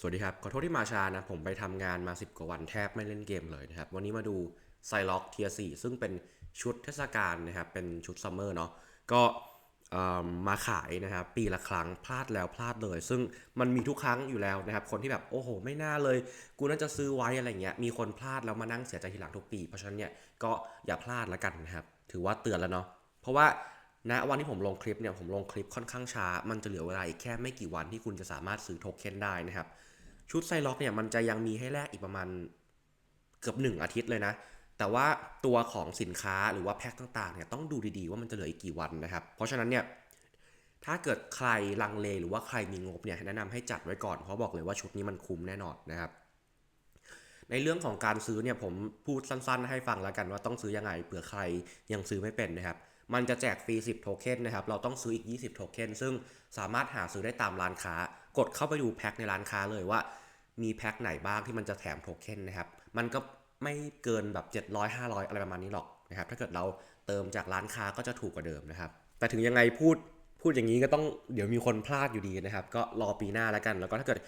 สวัสดีครับ ขอโทษที่มาช้านะ ผมไปทำงานมา 10 กว่าวันแทบไม่เล่นเกมเลยนะครับ วันนี้มาดูไซล็อกเทียสี่ซึ่งเป็นชุดเทศกาลนะครับ เป็นชุดซัมเมอร์เนาะก็มาขายนะครับ ปีละครั้งพลาดแล้วพลาดเลย ซึ่งมันมีทุกครั้งอยู่แล้วนะครับ คนที่แบบโอ้โห ไม่น่าเลย กูน่าจะซื้อไว้อะไรเงี้ยมีคนพลาดแล้วมานั่งเสียใจทีหลังทุกปี เพราะฉะนั้นเนี่ยก็อย่าพลาดละกันนะครับ ถือว่าเตือนแล้วเนาะเพราะว่าณวันที่ผมลงคลิปเนี่ยผมลงคลิปค่อนข้างช้า มันจะเหลือเวลาอีกแค่ไม่กี่วันที่คุณจะสามารถซื้อโทเค็นได้นะครับ ชุดไซล็อกเนี่ยมันจะยังมีให้แลกอีกประมาณเกือบหนึ่งอาทิตย์เลยนะ แต่ว่าตัวของสินค้าหรือว่าแพ็คต่างๆเนี่ยต้องดูดีๆว่ามันจะเหลืออีกกี่วันนะครับ เพราะฉะนั้นเนี่ยถ้าเกิดใครลังเลหรือว่าใครมีงบเนี่ยแนะนำให้จัดไว้ก่อน เพราะบอกเลยว่าชุดนี้มันคุ้มแน่นอนนะครับ ในเรื่องของการซื้อเนี่ยผมพูดสั้นๆ ให้ฟังแล้วกันว่าต้องซื้อยังไงเผื่อใครยังซื้อไม่เป็นนะครับ มันจะแจกฟรี 10 โทเค็นนะครับ เราต้องซื้ออีก 20 โทเค็นซึ่งสามารถหาซื้อได้ตามร้านค้ากดเข้าไปดูแพ็คในร้านค้าเลยว่า มีแพ็คไหนบ้างที่มันจะแถมโทเค็นนะครับ มันก็ไม่เกินแบบ 700 500 อะไรประมาณนี้หรอกนะครับ ถ้าเกิดเราเติมจากร้านค้าก็จะถูกกว่าเดิมนะครับ แต่ถึงยังไงพูดพูดอย่างนี้ก็ต้องเดี๋ยวมีคนพลาดอยู่ดีนะครับ ก็รอปีหน้าแล้วกัน แล้วก็ถ้าเกิด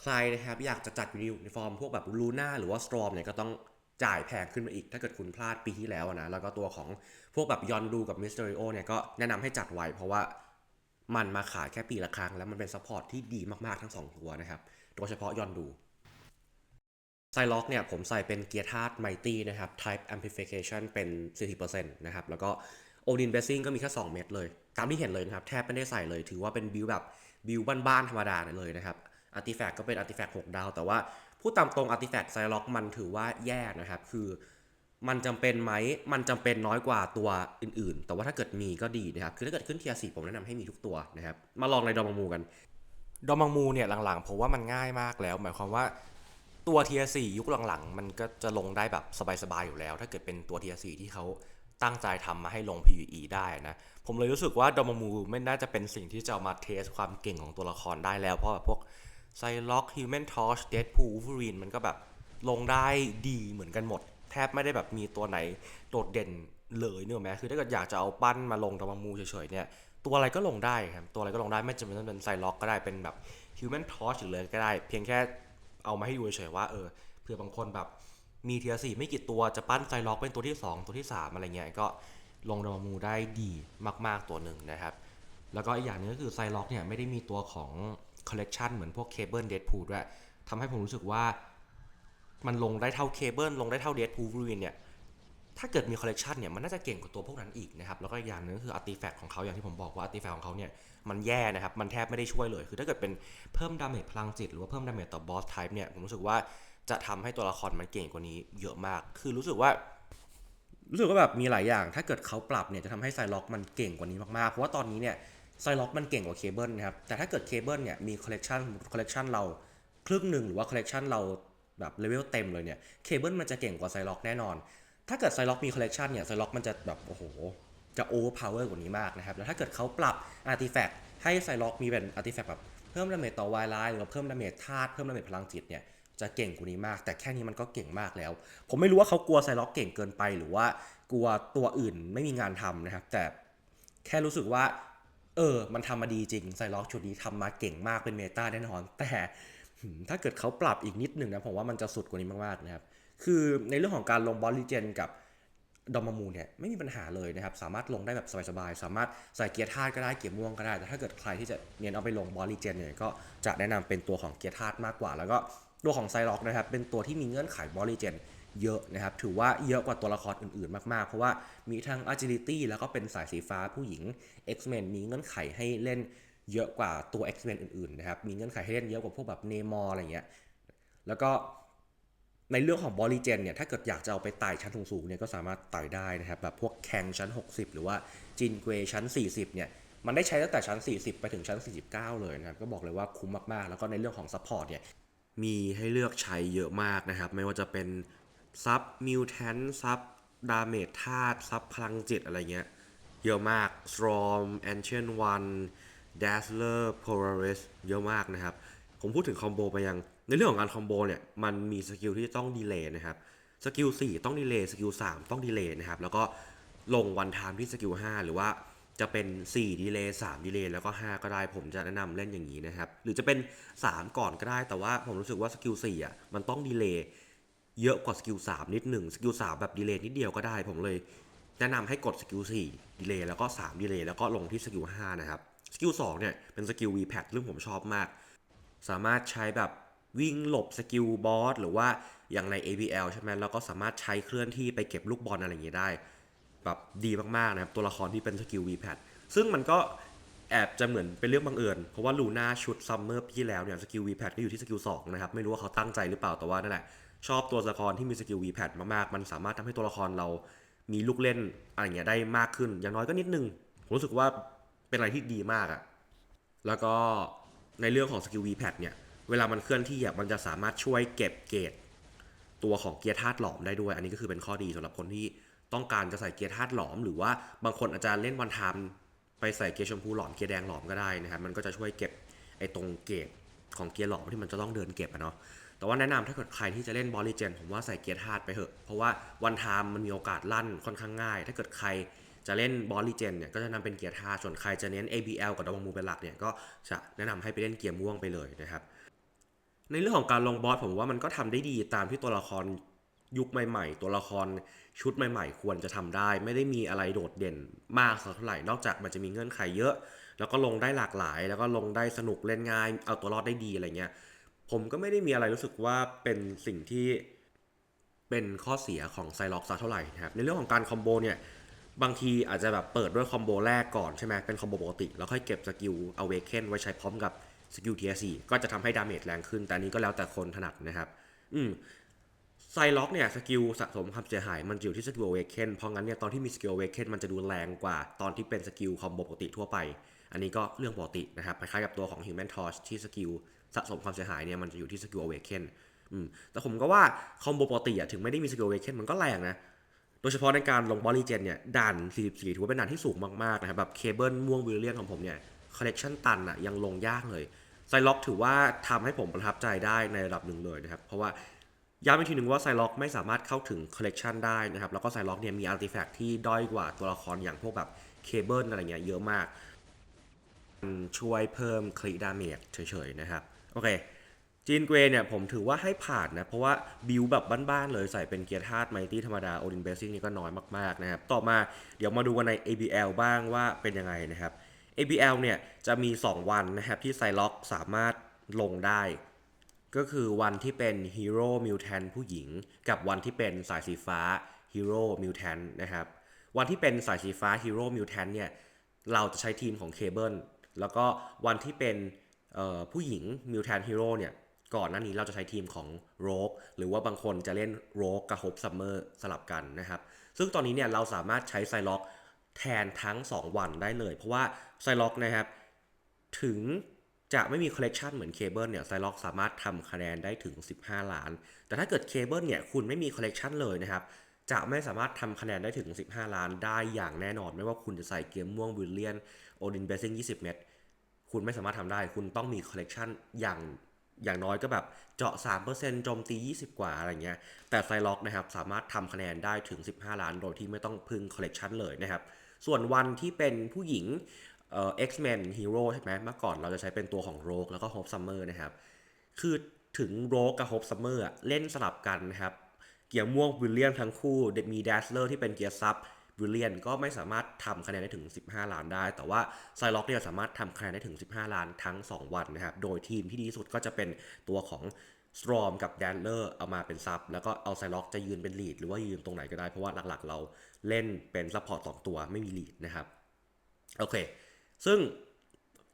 ใครนะครับอยากจะจัดยูนิฟอร์มพวกแบบลูน่าหรือว่าสตรอมเนี่ยก็ต้องจ่ายแพงขึ้นมาอีก ถ้าเกิดคุณพลาดปีที่แล้วนะ แล้วก็ตัวของพวกแบบยอนดูกับมิสเตอริโอเนี่ยก็แนะนำให้จัดไว้ เพราะว่ามันมาขายแค่ปีละครั้ง แล้วมันเป็นซัพพอร์ตที่ดีมากๆทั้งสองตัวนะครับ โดยเฉพาะยอนดู ไซล็อกเนี่ยผมใส่เป็นเกียร์ธาตุไมตี้นะครับ Type Amplification เป็น 40%นะครับ แล้วก็โอดินเบสซิ่งก็มีแค่ 2 เม็ดเลย ตามที่เห็นเลยนะครับ แทบไม่ได้ใส่เลย ถือว่าเป็นบิวแบบบิวบ้านๆธรรมดาเลยนะครับอาร์ติแฟกก็เป็นอาร์ติแฟก6ดาว แต่ว่าพูดตามตรงอาร์ติแฟกไซล็อกมันถือว่าแย่นะครับ คือมันจำเป็นไหม มันจำเป็นน้อยกว่าตัวอื่นๆ แต่ว่าถ้าเกิดมีก็ดีนะครับ คือถ้าเกิดขึ้นเทียร์สี่ผมแนะนำให้มีทุกตัวนะครับ มาลองในดอมมูกัน ดอมมังมูเนี่ยหลังๆผมว่ามันง่ายมากแล้ว หมายความว่า ตัวเทียสี่ยุคหลังๆ มันก็จะลงได้แบบสบายๆอยู่แล้ว ถ้าเกิดเป็นตัวเทียสี่ที่เขาตั้งใจทำมาให้ลง PVE ได้นะ ผมเลยรู้สึกว่าดอมมังมูไม่น่าจะเป็นสิ่งที่จะเอามาเทสความเก่งของตัวละครได้แล้ว เพราะแบบพวกไซล็อกฮิวแมนทอชเดดพูลฟูรีนมันก็แบบลงได้ดีเหมือนกันหมด แทบไม่ได้แบบมีตัวไหนโดดเด่นเลยเนอะไหมคือถ้าเกิดอยากจะเอาปั้นมาลงดอมมังมูเฉยๆเนี่ยตัวอะไรก็ลงได้ครับตัวอะไรก็ลงได้ไม่จำเป็นต้องเป็นไซล็อกก็ได้เป็นแบบ Human Torch หรือเลยก็ได้ เพียงแค่ เอามาให้ดูเฉยๆว่าเออเผื่อบางคนแบบมีเทียสี่ไม่กี่ตัวจะปั้นไซล็อกเป็นตัวที่ 2 ตัวที่ 3 อะไรเงี้ยก็ลงดอมมูได้ดีมากๆตัวหนึ่งนะครับ แล้วก็อีกอย่างนึงก็คือไซล็อกเนี่ยไม่ได้มีตัวของคอลเลกชันเหมือนพวกเคเบิลเดดพูด้วยทำให้ผมรู้สึกว่ามันลงได้เท่าเคเบิลลงได้เท่าเดดพูฟูรินเนี่ย ถ้าเกิดมีคอลเลกชันเนี่ยมันน่าจะเก่งกว่าตัวพวกนั้นอีกนะครับแล้วก็อีกอย่างหนึงก็คืออาร์ติแฟกต์ของเขาอย่างที่ผมบอกว่าอาร์ติแฟกต์ของเขาเนี่ยมันแย่นะครับมันแทบไม่ได้ช่วยเลย คือถ้าเกิดเป็นเพิ่มดาเมจพลังจิต หรือว่าเพิ่มดาเมจต่อบอสไทป์เนี่ยผมรู้สึกว่าจะทำให้ตัวละครมันเก่งกว่านี้เยอะมาก คือรู้สึกว่ารู้สึกว่าแบบมีหลายอย่าง ถ้าเกิดเขาปรับเนี่ยจะทำให้ไซล็อกมันเก่งกว่านี้มากๆ เพราะว่าตอนนี้เนี่ยไซล็อกมันเก่งกว่าเคเบิลนะครับ แต่ถ้าเกิดเคเบิลเนี่ยมีคอลเลกชันคอลเลกชันเราครึ่งหนึ่งหรือว่าคอลเลกชันเราแบบเลเวลเต็มเลยเนี่ยเคเบิลมันจะเก่งกว่าไซล็อกแน่นอน ถ้าเกิดไซล็อกมีคอลเลกชันเนี่ยไซล็อกมันจะแบบโอ้โห จะโอเวอร์พาวเวอร์กว่านี้มากนะครับ แล้วถ้าเกิดเขาปรับอาร์ติแฟกต์ให้ไซล็อกมีเป็นอาร์ติแฟกต์แบบเพิ่มดาเมจต่อวายไลน์หรือเพิ่มดาเมจธาตุเพิ่มดาเมจพลังจิตเนี่ยจะเก่งกว่านี้มาก แต่แค่นี้มันก็เก่งมากแล้ว ผมไม่รู้ว่าเขากลัวไซล็อกเก่งเกินไป หรือว่ากลัวตัวอื่นไม่มีงานทำนะครับ แต่แค่รู้สึกว่า เออ มันทำมาดีจริงไซล็อกชุดนี้ทำมาเก่งมากเป็นเมตาแน่นอน แต่ถ้าเกิดเขาปรับอีกนิดหนึ่งนะผมว่ามันจะสุดกว่านี้มากๆนะครับ คือในเรื่องของการลงบอลลีเจนกับดอมมามูเนี่ยไม่มีปัญหาเลยนะครับ สามารถลงได้แบบสบายๆ สามารถใส่เกียร์ธาตุก็ได้เกียร์ม่วงก็ได้ แต่ถ้าเกิดใครที่จะเน้นเอาไปลงบอลลีเจนเนี่ยก็จะแนะนำเป็นตัวของเกียร์ธาตุมากกว่า แล้วก็ตัวของไซล็อกนะครับเป็นตัวที่มีเงื่อนไขบอลลีเจนเยอะนะครับ ถือว่าเยอะกว่าตัวละครอื่นๆ มากๆ เพราะว่ามีทั้ง agility แล้วก็เป็นสายสีฟ้าผู้หญิง X-Men มีเงื่อนไขให้เล่นเยอะกว่าตัว X-Men อื่นๆนะครับมีเงื่อนไขให้เล่นเยอะกว่าพวกแบบเนมอร์อะไรเงี้ยแล้วก็ ในเรื่องของบอลลีเจนเนี่ยถ้าเกิดอยากจะเอาไปไต่ชั้นสูงๆเนี่ยก็สามารถไต่ได้นะครับแบบพวกแคงชั้น 60 หรือว่าจินเกวชั้น 40เนี่ยมันได้ใช้ตั้งแต่ชั้น 40 ไปถึงชั้น 49 เลยนะครับก็บอกเลยว่าคุ้มมากๆ แล้วก็ในเรื่องของซัพพอร์ตเนี่ยมีให้เลือกใช้เยอะมากนะครับ ไม่ว่าจะเป็นซับมิวแทนซับดาเมจธาตุซับพลังจิตอะไรเงี้ยเยอะมาก Storm Ancient One Dazzler Polaris เยอะมากนะครับ ผมพูดถึงคอมโบไปยัง ในเรื่องของการคอมโบเนี่ยมันมีสกิลที่ต้องดีเลย์นะครับสกิล4ต้องดีเลย์สกิล3ต้องดีเลย์นะครับแล้วก็ลงวันไทม์ที่สกิล5หรือว่าจะเป็น 4 ดีเลย์3ดีเลย์แล้วก็ 5 ก็ได้ ผมจะแนะนำเล่นอย่างนี้นะครับ หรือจะเป็น 3 ก่อนก็ได้ แต่ว่าผมรู้สึกว่าสกิล4อะมันต้องดีเลย์เยอะกว่าสกิล3นิดหนึ่งสกิล3แบบดีเลย์นิดเดียวก็ได้ ผมเลยแนะนำให้กดสกิล4ดีเลย์แล้วก็3ดีเลย์แล้วก็ลงที่สกิล5นะครับ สกิล2เนี่ยเป็นสกิล VPAD ซึ่งผมชอบมาก สามารถใช้แบบ วิ่งหลบสกิลบอสหรือว่าอย่างใน ABL ใช่ไหมแล้วก็สามารถใช้เคลื่อนที่ไปเก็บลูกบอลอะไรอย่างเงี้ยได้ แบบดีมากๆนะครับ ตัวละครที่เป็นสกิล VPAD ซึ่งมันก็แอบจะเหมือนเป็นเรื่องบังเอิญ เพราะว่าลูน่าชุดซัมเมอร์ปีที่แล้วเนี่ยสกิล VPAD ก็อยู่ที่สกิล2นะครับ ไม่รู้ว่าเขาตั้งใจหรือเปล่าแต่ว่านั่นแหละชอบตัวละครที่มีสกิล VPAD มากๆ มันสามารถทำให้ตัวละครเรามีลูกเล่นอะไรอย่างเงี้ยได้มากขึ้น อย่างน้อยก็นิดนึง ผมรู้สึกว่าเป็นอะไรที่ดีมากอะแล้วก็ในเรื่องของสกิล VPAD เนี่ย เวลามันเคลื่อนที่อะมันจะสามารถช่วยเก็บเกรดตัวของเกียร์ธาตุหลอมได้ด้วย อันนี้ก็คือเป็นข้อดีสำหรับคนที่ต้องการจะใส่เกียร์ธาตุหลอม หรือว่าบางคนอาจจะเล่นวันไทม์ไปใส่เกียร์ชมพูหลอมเกียร์แดงหลอมก็ได้นะครับมันก็จะช่วยเก็บไอ้ตรงเกรดของเกียร์หลอมที่มันจะต้องเดินเก็บอะเนาะแต่ว่าแนะนำถ้าเกิดใครที่จะเล่นบอลลีเจนผมว่าใส่เกียร์ธาตุไปเถอะ เพราะว่าวันไทม์มันมีโอกาสลั่นค่อนข้างง่าย ถ้าเกิดใครจะเล่นบอลลีเจนเนี่ยก็จะนำเป็นเกียร์ธาตุส่วนใครจะเน้น ABL กับดวงมูเป็นหลักเนี่ยก็จะแนะนำให้ไปเล่นเกียร์ม่วงไปเลยนะครับ ในเรื่องของการลงบอสผมว่ามันก็ทำได้ดีตามที่ตัวละครยุคใหม่ๆ ตัวละครชุดใหม่ ๆ ควรจะทำได้ ไม่ได้มีอะไรโดดเด่นมากสักเท่าไหร่นอกจากมันจะมีเงื่อนไขเยอะ แล้วก็ลงได้หลากหลาย แล้วก็ลงได้สนุกเล่นง่าย เอาตัวรอดได้ดีอะไรเงี้ยผมก็ไม่ได้มีอะไรรู้สึกว่าเป็นสิ่งที่เป็นข้อเสียของไซล็อกสักเท่าไหร่นะครับในเรื่องของการคอมโบเนี่ยบางทีอาจจะแบบเปิดด้วยคอมโบแรกก่อนใช่ไหมเป็นคอมโบปกติ แล้วค่อยเก็บสกิล Awaken ไว้ใช้พร้อมกับ สกิล Tier 4ก็จะทำให้ดาเมจแรงขึ้น แต่นี้ก็แล้วแต่คนถนัดนะครับ อืมไซล็อกเนี่ยสกิลสะสมความเสียหายมันอยู่ที่สกิล Awaken เพราะงั้นเนี่ยตอนที่มีสกิล Awaken มันจะดูแรงกว่าตอนที่เป็นสกิลคอมโบปกติทั่วไป อันนี้ก็เรื่องปกตินะครับคล้ายๆกับตัวของ Human Torch ที่สกิลสะสมความเสียหายเนี่ยมันจะอยู่ที่สกิล Awaken อืมแต่ผมก็ว่าคอมโบปกติอะถึงไม่ได้มีสกิล Awaken มันก็แรงนะโดยเฉพาะในการลงบอลลีเจนเนี่ยด่าน 44 ถือว่าเป็นด่านที่สูงมากๆนะครับแบบเคเบิลม่วงวิลเลียนของผมเนี่ย คอลเลกชันตันอะยังลงยากเลยไซล็อกถือว่าทำให้ผมประทับใจได้ในระดับหนึ่งเลยนะครับ เพราะว่าย้ำอีกทีหนึ่งว่าไซล็อกไม่สามารถเข้าถึงคอลเลกชันได้นะครับ แล้วก็ไซล็อกเนี่ยมีอาร์ติแฟกต์ที่ด้อยกว่าตัวละครอย่างพวกแบบเคเบิลอะไรเงี้ยเยอะมาก ช่วยเพิ่มคลิดาเมจเฉยๆนะครับ โอเคจีนเกรเนี่ยผมถือว่าให้ผ่านนะ เพราะว่าบิวแบบบ้านๆเลยใส่เป็นเกียร์ธาตุไมตี้ธรรมดาโอดินเบซิ่งนี่ก็น้อยมากๆนะครับ ต่อมาเดี๋ยวมาดูกันใน ABL บ้างว่าเป็นยังไงนะครับ ABL เนี่ยจะมี 2 วันนะครับที่ไซล็อกสามารถลงได้ ก็คือวันที่เป็นฮีโร่มิวแทนผู้หญิง กับวันที่เป็นสายสีฟ้าฮีโร่มิวแทนนะครับวันที่เป็นสายสีฟ้าฮีโร่มิวแทนเนี่ยเราจะใช้ทีมของเคเบิลแล้วก็วันที่เป็นผู้หญิงมิวแทนฮีโร่เนี่ยก่อนหน้านี้เราจะใช้ทีมของโรกหรือว่าบางคนจะเล่นโรกกับฮปซัมเมอร์สลับกันนะครับ ซึ่งตอนนี้เนี่ยเราสามารถใช้ไซล็อก แทนทั้ง 2 วันได้เลย เพราะว่าไซล็อกนะครับถึงจะไม่มีคอลเลกชันเหมือนเคเบิลเนี่ยไซล็อกสามารถทำคะแนนได้ถึง 15 ล้าน แต่ถ้าเกิดเคเบิลเนี่ยคุณไม่มีคอลเลกชันเลยนะครับจะไม่สามารถทำคะแนนได้ถึง 15 ล้านได้อย่างแน่นอน ไม่ว่าคุณจะใส่เกียร์ม่วงวิลเลียนโอดินเบซิ่ง20 เม็ดคุณไม่สามารถทำได้ คุณต้องมีคอลเลกชันอย่างอย่างน้อยก็แบบเจาะ 3%โจมตี 20 กว่าอะไรเงี้ย แต่ไซล็อกนะครับสามารถทำคะแนนได้ถึง 15 ล้าน โดยที่ไม่ต้องพึ่งคอลเลกชันเลยนะครับ ส่วนวันที่เป็นผู้หญิงเอ่อ X-Men Hero ใช่ไหมเมื่อก่อนเราจะใช้เป็นตัวของ Rogue แล้วก็ Hope Summer นะครับ คือถึง Rogue กับ Hope Summer อะเล่นสลับกันนะครับ เกียร์ม่วงวิลเลียนทั้งคู่มีแดสเลอร์ที่เป็นเกียร์ซับวิลเลียนก็ไม่สามารถทำคะแนนได้ถึง 15 ล้านได้ แต่ว่าไซล็อกเนี่ยสามารถทำคะแนนได้ถึง 15 ล้านทั้ง 2 วันนะครับ โดยทีมที่ดีที่สุดก็จะเป็นตัวของ สตรอมกับแดนเลอร์เอามาเป็นซับแล้วก็เอาไซล็อกจะยืนเป็นลีดหรือว่ายืนตรงไหนก็ได้ เพราะว่าหลักๆ เราเล่นเป็นซัพพอร์ตสองตัวไม่มีลีดนะครับโอเค ซึ่ง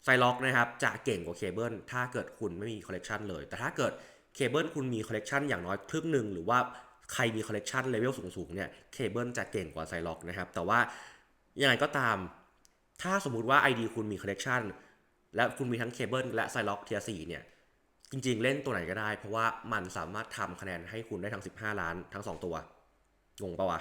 ไซล็อกนะครับจะเก่งกว่าเคเบิลถ้าเกิดคุณไม่มีคอลเลกชันเลย แต่ถ้าเกิดเคเบิลคุณมีคอลเลกชันอย่างน้อยครึ่งหนึ่งหรือว่าใครมีคอลเลกชันเลเวลสูงๆเนี่ยเคเบิลจะเก่งกว่าไซล็อกนะครับ แต่ว่ายังไงก็ตาม ถ้าสมมุติว่า ID คุณมีคอลเลกชันและคุณมีทั้งเคเบิลและไซล็อกเทียสี่เนี่ย จริงๆ เล่นตัวไหนก็ได้ เพราะว่ามันสามารถทำคะแนนให้คุณได้ทั้ง 15 ล้านทั้ง 2 ตัว งงปะวะ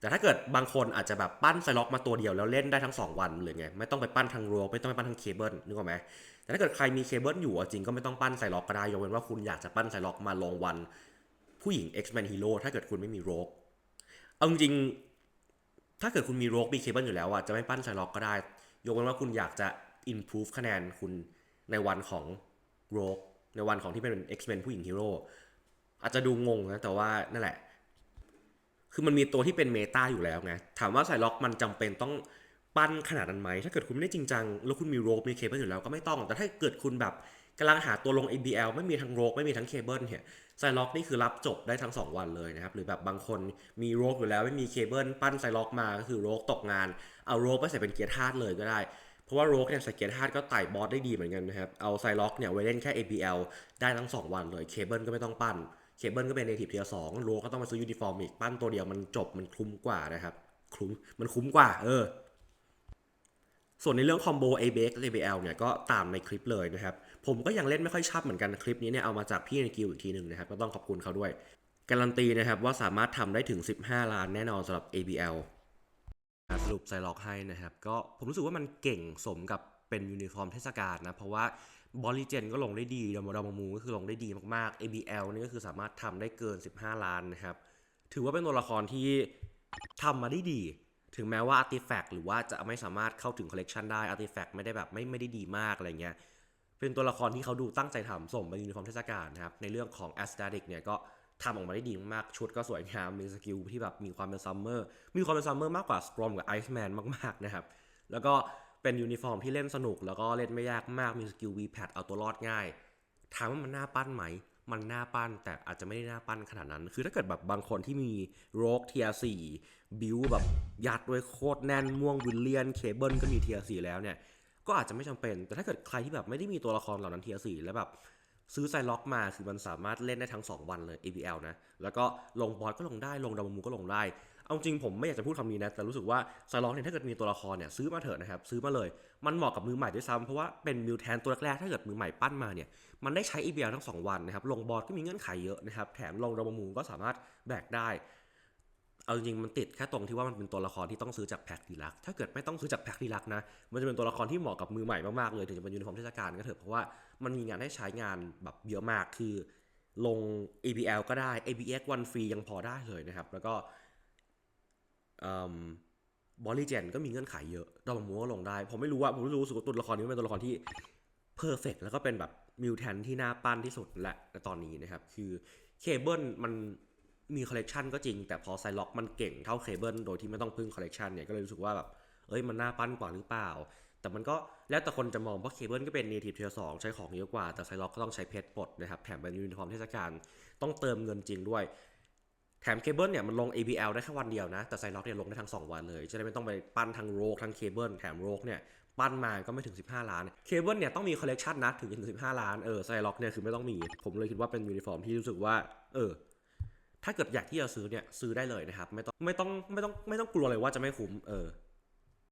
แต่ถ้าเกิดบางคนอาจจะแบบปั้นไซล็อกมาตัวเดียวแล้วเล่นได้ทั้ง 2 วันเลยไง ไม่ต้องไปปั้นทางโรไม่ต้องไปปั้นทางเคเบิลนึกออกไหมแต่ถ้าเกิดใครมีเคเบิลอยู่จริงก็ไม่ต้องปั้นไซล็อกก็ได้ยกเว้นว่าคุณอยากจะปั้นไซล็อกมาลงวัน ผู้หญิง X-Men Hero ถ้าเกิดคุณไม่มีโรกเอาจริงถ้าเกิดคุณมีโรกมีเคเบิลอยู่แล้วอะจะไม่ปั้นไซล็อกก็ได้ ยกเว้นว่าคุณอยากจะ improve คะแนนคุณในวันของโรก ในวันของที่เป็น X-Men ผู้หญิงฮีโร่อาจจะดูงงนะแต่ว่านั่นแหละ คือมันมีตัวที่เป็นเมตาอยู่แล้วไงถามว่าไซล็อกมันจำเป็นต้องปั้นขนาดนั้นไหมถ้าเกิดคุณไม่ได้จริงจังแล้วคุณมีโรกมีเคเบิลอยู่แล้วก็ไม่ต้อง แต่ถ้าเกิดคุณแบบกำลังหาตัวลง ABL ไม่มีทั้งโรกไม่มีทั้งเคเบิลเนี่ยไซล็อกนี่คือรับจบได้ทั้ง 2 วันเลยนะครับ หรือแบบบางคนมีโรกอยู่แล้วไม่มีเคเบิลปั้นไซล็อกมาก็คือโรกตกงาน เอาโรกไปใส่เป็นเกียร์ธาตุเลยก็ได้ เพราะว่าโรกเนี่ยสเกียร์ธาตุก็ไต่บอสได้ดีเหมือนกันนะครับ เอาไซล็อกเนี่ยไว้เล่นแค่ ABL ได้ทั้ง 2 วันเลย เคเบิลก็ไม่ต้องปั้น เคเบิลก็เป็นเนทีฟเทียร์สองโรก็ต้องมาซื้อยูนิฟอร์มอีก ปั้นตัวเดียวมันจบมันคุ้มกว่านะครับ คุ้ม มันคุ้มกว่า เออ ส่วนในเรื่องคอมโบ a b x ABL เนี่ยก็ตามในคลิปเลยนะครับ ผมก็ยังเล่นไม่ค่อยชัดเหมือนกันคลิปนี้เนี่ยเอามาจากพี่ในกิลด์อีกทีหนึ่งนะครับก็ต้องขอบคุณเขาด้วยการันตีนะครับว่าสามารถทำได้ถึง 15 ล้านแน่นอนสำหรับ ABL สรุปไซล็อกให้นะครับ ก็ผมรู้สึกว่ามันเก่งสมกับเป็นยูนิฟอร์มเทศกาลนะ เพราะว่าบอลลีเจนก็ลงได้ดีดอมดอมมูก็คือลงได้ดีมากๆ ABL นี่ก็คือสามารถทำได้เกิน 15 ล้านนะครับ ถือว่าเป็นตัวละครที่ทำมาได้ดี ถึงแม้ว่าอาร์ติแฟกต์หรือว่าจะไม่สามารถเข้าถึงคอลเลกชันได้อาร์ติแฟกต์ไม่ได้แบบไม่ไม่ได้ดีมากอะไรเงี้ยเป็นตัวละครที่เขาดูตั้งใจทำสมเป็นยูนิฟอร์มเทศกาลนะครับในเรื่องของ a อสต t ติกเนี่ยก็ ทำออกมาได้ดีมากๆ ชุดก็สวยงาม มีสกิลที่แบบมีความเป็นซัมเมอร์ มีความเป็นซัมเมอร์มากกว่าส r รอมกับไอซ์แมนมากๆนะครับ แล้วก็เป็นยูนิฟอร์มที่เล่นสนุก แล้วก็เล่นไม่ยากมาก มีสกิล V-Pad เอาตัวรอดง่าย ถามว่ามันน่าปั้นไหม มันน่าปั้น แต่อาจจะไม่ได้น่าปั้นขนาดนั้น คือถ้าเกิดแบบบางคนที่มีโรกเทียสี่บิวแบบยัดด้วยโคตรแน่นม่วงวิลเลียนเคเบิลก็มีเทียสี่แล้วเนี่ย ก็อาจจะไม่จำเป็น แต่ถ้าเกิดใครที่แบบไม่ได้มีตัวละครเหล่านั้นเทียสี่แล้วแบบ ซื้อไซล็อกมาคือมันสามารถเล่นได้ทั้ง 2 วันเลย ABL นะ แล้วก็ลงบอสก็ลงได้ ลงดามูก็ลงได้ เอาจริงผมไม่อยากจะพูดคำนี้นะ แต่รู้สึกว่าไซล็อกเนี่ยถ้าเกิดมีตัวละครเนี่ยซื้อมาเถอะนะครับ ซื้อมาเลย มันเหมาะกับมือใหม่ด้วยซ้ำเพราะว่าเป็นมิวแทนตัวแรกๆถ้าเกิดมือใหม่ปั้นมาเนี่ย มันได้ใช้ ABL ทั้ง 2 วันนะครับ ลงบอสก็มีเงื่อนไขเยอะนะครับ แถมลงดามูก็สามารถแบกได้ เอาจริงมันติดแค่ตรงที่ว่ามันเป็นตัวละครที่ต้องซื้อจากแพ็คดีลัก ถ้าเกิดไม่ต้องซื้อจากแพ็คดีลักนะ มันจะเป็นตัวละครที่เหมาะกับมือใหม่มากๆเลยถึงจะเป็นยูนิฟอร์มเทศกาลก็เถอะเพราะว่ามันมีงานให้ใช้งานแบบเยอะมากคือ ลง ABL ก็ได้ ABX วันฟรียังพอได้เลยนะครับ แล้วก็บอลลี่เจนก็มีเงื่อนไขเยอะดอมมูก็ลงได้ ผมไม่รู้ว่าผมรู้สึกว่าตัวละครนี้เป็นตัวละครที่เพอร์เฟกแล้วก็เป็นแบบมิวแทนที่น่าปั้นที่สุดและในตอนนี้นะครับ คือเคเบิลมัน มีคอลเลกชันก็จริง แต่พอไซล็อกมันเก่งเท่าเคเบิลโดยที่ไม่ต้องพึ่งคอลเลกชันเนี่ยก็เลยรู้สึกว่าแบบเอ้ยมันน่าปั้นกว่าหรือเปล่า แต่มันก็แล้วแต่คนจะมองเพราะเคเบิลก็เป็นเนทีฟเทียร์สองใช้ของเยอะกว่า แต่ไซล็อกก็ต้องใช้เพชรปลดนะครับแถมเป็นยูนิฟอร์มเทศกาลต้องเติมเงินจริงด้วยแถมเคเบิลเนี่ยมันลง ABL ได้แค่วันเดียวนะ แต่ไซล็อกเนี่ยลงได้ทั้ง 2 วันเลยจะได้ไม่ต้องไปปั้นทั้งโรกทั้งเคเบิลแถมโรกเนี่ยปั้นมาก็ไม่ถึง 15 ล้าน เคเบิลเนี่ยต้องมีคอลเลกชันนะถึงถึง 15 ล้าน เออไซล็อกเนี่ยคือไม่ต้องมี ผมเลยคิดว่าเป็นยูนิฟอร์มที่รู้สึกว่า เออ ถ้าเกิดอยากที่จะซื้อเนี่ยซื้อได้เลยนะครับ ไม่ต้องไม่ต้องไม่ต้องไม่ต้องกลัวเลยว่าจะไม่คุ้มเออ